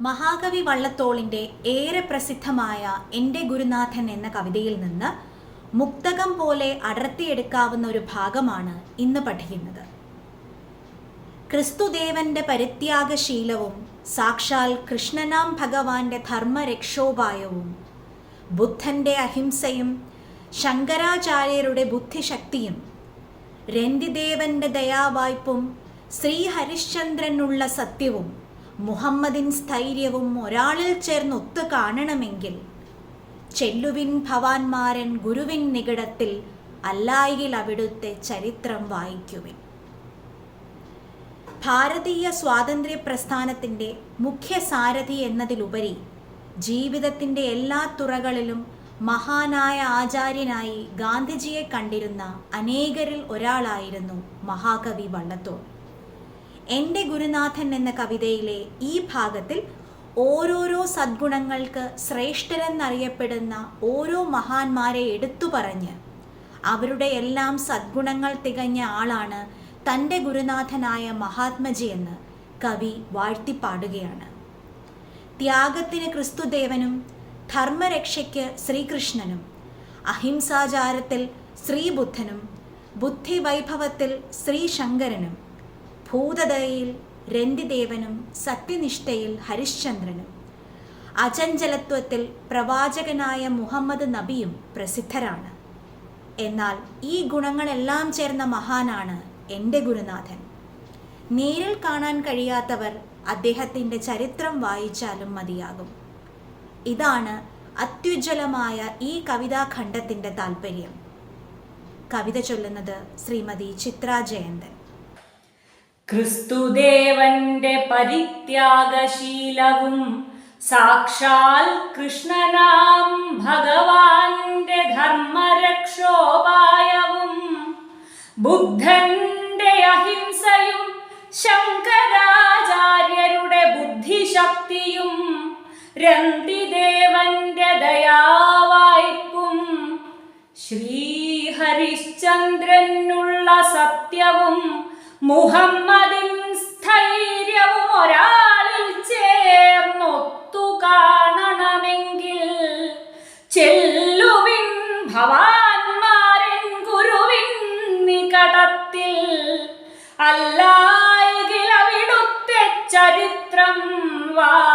മഹാകവി വള്ളത്തോളിന്റെ ഏറെ പ്രസിദ്ധമായ എന്റെ ഗുരുനാഥൻ എന്ന കവിതയിൽ നിന്ന് മുക്തകം പോലെ അടർത്തിയെടുക്കാവുന്ന ഒരു ഭാഗമാണ് ഇന്ന് പഠിക്കുന്നത്. ക്രിസ്തുദേവന്റെ പരിത്യാഗശീലവും സാക്ഷാൽ കൃഷ്ണനാം ഭഗവാന്റെ ധർമ്മരക്ഷോപായവും ബുദ്ധന്റെ അഹിംസയും ശങ്കരാചാര്യരുടെ ബുദ്ധിശക്തിയും രന്തിദേവന്റെ ദയാവായ്പും ശ്രീഹരിശ്ചന്ദ്രനുള്ള സത്യവും മുഹമ്മദിൻ സ്ഥൈര്യവും ഒരാളിൽ ചേർന്ന് ഒത്തു കാണണമെങ്കിൽ ചെല്ലുവിൻ ഭവാൻമാരൻ ഗുരുവിൻ നികടത്തിൽ അല്ലായിൽ അവിടുത്തെ ചരിത്രം വായിക്കുവിൻ. ഭാരതീയ സ്വാതന്ത്ര്യ പ്രസ്ഥാനത്തിന്റെ മുഖ്യ സാരഥി എന്നതിലുപരി ജീവിതത്തിന്റെ എല്ലാ തുറകളിലും മഹാനായ ആചാര്യനായി ഗാന്ധിജിയെ കണ്ടിരുന്ന അനേകരിൽ ഒരാളായിരുന്നു മഹാകവി വള്ളത്തോൾ. എന്റെ ഗുരുനാഥൻ എന്ന കവിതയിലെ ഈ ഭാഗത്തിൽ ഓരോരോ സദ്ഗുണങ്ങൾക്ക് ശ്രേഷ്ഠരെന്നറിയപ്പെടുന്ന ഓരോ മഹാന്മാരെ എടുത്തു പറഞ്ഞ് അവരുടെ എല്ലാം സദ്ഗുണങ്ങൾ തികഞ്ഞ ആളാണ് തന്റെ ഗുരുനാഥനായ മഹാത്മജി എന്ന് കവി വാഴ്ത്തിപ്പാടുകയാണ്. ത്യാഗത്തിന് ക്രിസ്തുദേവനും ധർമ്മരക്ഷയ്ക്ക് ശ്രീകൃഷ്ണനും അഹിംസാചാരത്തിൽ ശ്രീബുദ്ധനും ബുദ്ധിവൈഭവത്തിൽ ശ്രീശങ്കരനും ഭൂതദയയിൽ രന്തിദേവനും സത്യനിഷ്ഠയിൽ ഹരിശ്ചന്ദ്രനും. അചഞ്ചലത്വത്തിൽ പ്രവാചകനായ മുഹമ്മദ് നബിയും പ്രസിദ്ധരാണ്. എന്നാൽ ഈ ഗുണങ്ങളെല്ലാം ചേർന്ന മഹാനാണ് എന്റെ ഗുരുനാഥൻ. നേരിൽ കാണാൻ കഴിയാത്തവർ അദ്ദേഹത്തിന്റെ ചരിത്രം വായിച്ചാലും മതിയാകും. ഇതാണ് അത്യുജ്വലമായ ഈ കവിതാഖണ്ഡത്തിന്റെ താല്പര്യം കവിത ചൊല്ലുന്നത് ശ്രീമതി ചിത്ര ജയന്തൻ ക്രിസ്തുദേവന്റെ പരിത്യാഗശീലവും സാക്ഷാൽ കൃഷ്ണനാം ഭഗവാന്റെ ധർമ്മരക്ഷോപായവും ബുദ്ധന്റെ അഹിംസയും ശങ്കരാചാര്യരുടെ ബുദ്ധിശക്തിയും രന്തിദേവന്റെ ദയാവായ്പും ശ്രീഹരിശ്ചന്ദ്രനുള്ള സത്യവും മുഹമ്മദിൻ സ്ഥൈര്യവും ഒരാളിൽ ചേർന്നൊത്തു കാണണമെങ്കിൽ ചെല്ലുവിൻ ഭവാൻമാരൻ ഗുരുവിൻ നികടത്തിൽ അല്ലായെങ്കിൽ അവിടുത്തെ ചരിത്രം വായിക്കുവിൻ